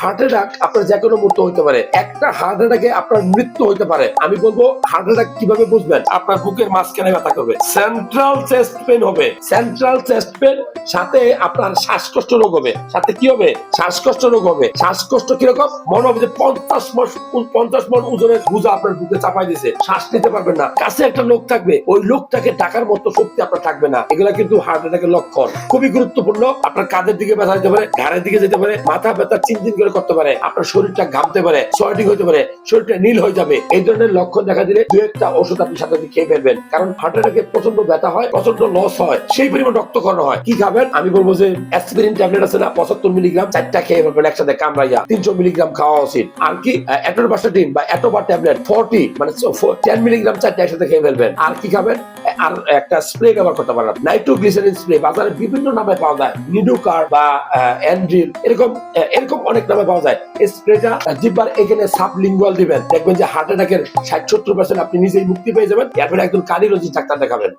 Heart attack আপনার যে কোনো মুহূর্তে হতে পারে। একটা হার্ট অ্যাটাকে আপনার মৃত্যু হতে পারে। আমি বলব হার্ট অ্যাটাক কীভাবে বুঝবেন? আপনার বুকের মাঝখানে ব্যথা করবে। সেন্ট্রাল চেস্ট পেন হবে। সেন্ট্রাল চেস্ট পেন সাথে আপনার শ্বাসকষ্ট রোগ হবে। সাথে কি হবে? শ্বাসকষ্ট রোগ হবে। শ্বাসকষ্ট কীরকম? মনে হবে যে পঞ্চাশ পঞ্চাশ মন ওজনের বোঝা আপনার বুকে চাপাই দিছে শ্বাস নিতে পারবেন না। কাছে একটা লোক থাকবে। ওই লোকটাকে ডাকার মতো শক্তি আপনার থাকবে না। এগুলা কিন্তু হার্ট অ্যাটাকের লক্ষণ। খুবই গুরুত্বপূর্ণ। আপনার কাঁধের দিকে ব্যথা যেতে পারে, ঘাড়ের দিকে যেতে পারে, মাথা ব্যথা চিনচিন করে করতে পারে, আপনার শরীরটা ঘামতে পারে সোয়াটিং হতে পারে, শরীরটা নীল হয়ে যাবে। এই ধরনের লক্ষণ দেখা দিলে দু একটা ওষুধ আপনি সাথে খেয়ে ফেলবেন। কারণ হার্ট অ্যাটাকে প্রচণ্ড ব্যথা হয় প্রচণ্ড লস হয়, সেই পরিমাণ রক্তকরণ হয়। কি খাবেন? আমি বলব যে অ্যাসপিরিন ট্যাবলেট আছে না, পঁচাত্তর মিলিগ্রাম চারটা খেয়ে ফেলবেন একসাথে কামড়াইয়া। তিনশো মিলিগ্রাম খাওয়া উচিত। আর কি অ্যাটোবাস্টাটিন বা অ্যাটোবা ট্যাবলেট ফোরটি মানে টেন মিলিগ্রাম চারটা একসাথে খেয়ে ফেলবেন। আর কি খাবেন? আর একটা স্প্রে ব্যবহার করতে পারেন নাইট্রোগ্লিসারিন স্প্রে বাজারে বিভিন্ন নামে পাওয়া যায়। নিডুকার বা অ্যান্ড্রিল, এরকম এরকম অনেক নামে পাওয়া যায়। এই স্প্রেটা জিব্বার এখানে সাবলিঙ্গুয়াল দিবেন। দেখবেন যে হার্ট অ্যাটাকের ষাট সত্তর পার্সেন্ট আপনি নিজেই মুক্তি পেয়ে যাবেন। এরপরে একজন কার্ডিওলজি ডাক্তার দেখাবেন।